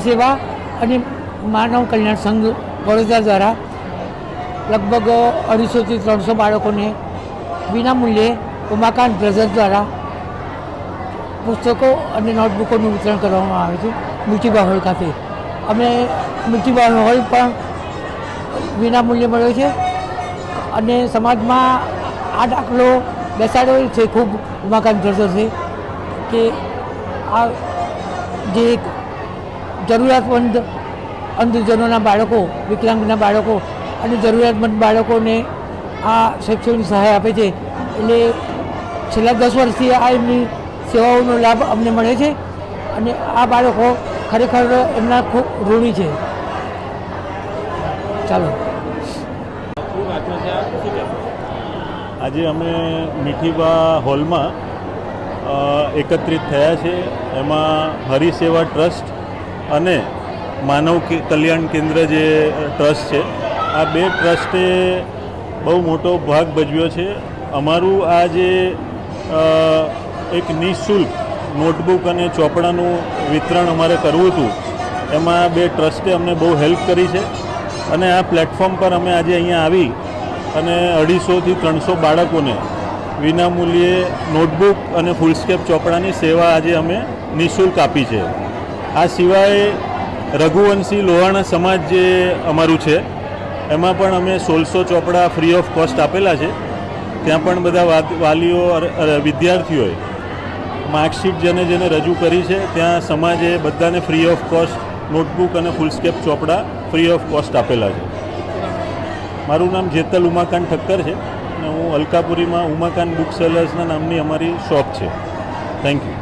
સેવા અને માનવ કલ્યાણ સંઘ વડોદરા દ્વારા લગભગ અઢીસોથી ત્રણસો બાળકોને વિનામૂલ્યે ઉમાકાંત બ્રધર્સ દ્વારા પુસ્તકો અને નોટબુકોનું વિતરણ કરવામાં આવે છે મીઠીબા હોલ ખાતે. અમે મીઠીબા હોલ પણ વિનામૂલ્યે મળ્યો છે અને સમાજમાં આ દાખલો બેસાડ્યો છે ખૂબ ઉમાકાંત બ્રધર્સે કે આ જે એક જરૂરિયાતમંદ અંધજનોના બાળકો, વિકલાંગના બાળકો અને જરૂરિયાતમંદ બાળકોને આ શૈક્ષણિક સહાય આપે છે. એટલે છેલ્લા દસ વર્ષથી આ એમની સેવાઓનો લાભ અમને મળે છે અને આ બાળકો ખરેખર એમના ખૂબ ઋણી છે. ચાલો. આજે અમે મીઠીબા હોલમાં એકત્રિત થયા છે. એમાં હરિસેવા ટ્રસ્ટ અને માનવ કલ્યાણ કેન્દ્ર જે ટ્રસ્ટ છે, આ બે ટ્રસ્ટે બહુ મોટો ભાગ ભજવ્યો છે. અમારું આ જે એક નિઃશુલ્ક નોટબુક અને ચોપડાનું વિતરણ અમારે કરવું હતું, એમાં બે ટ્રસ્ટે અમને બહુ હેલ્પ કરી છે. અને આ પ્લેટફોર્મ પર અમે આજે અહીંયા આવી અને અઢીસોથી ત્રણસો બાળકોને વિનામૂલ્યે નોટબુક અને ફૂલસ્કેપ ચોપડાની સેવા આજે અમે નિઃશુલ્ક આપી છે. આ સિવાય રઘુવંશી લોહાણા સમાજ જે અમારું છે, એમાં પણ અમે સોળસો ચોપડા ફ્રી ઓફ કોસ્ટ આપેલા છે. ત્યાં પણ બધા વાલીઓ વિદ્યાર્થીઓએ માર્કશીટ જેને જેને રજૂ કરી છે, ત્યાં સમાજે બધાને ફ્રી ઓફ કોસ્ટ નોટબુક અને ફૂલસ્કેપ ચોપડા ફ્રી ઓફ કોસ્ટ આપેલા છે. મારું નામ જેતલ ઉમાકાંત ઠક્કર છે અને હું અલકાપુરીમાં ઉમાકાંત બુક સેલર્સના નામની અમારી શોપ છે. Thank you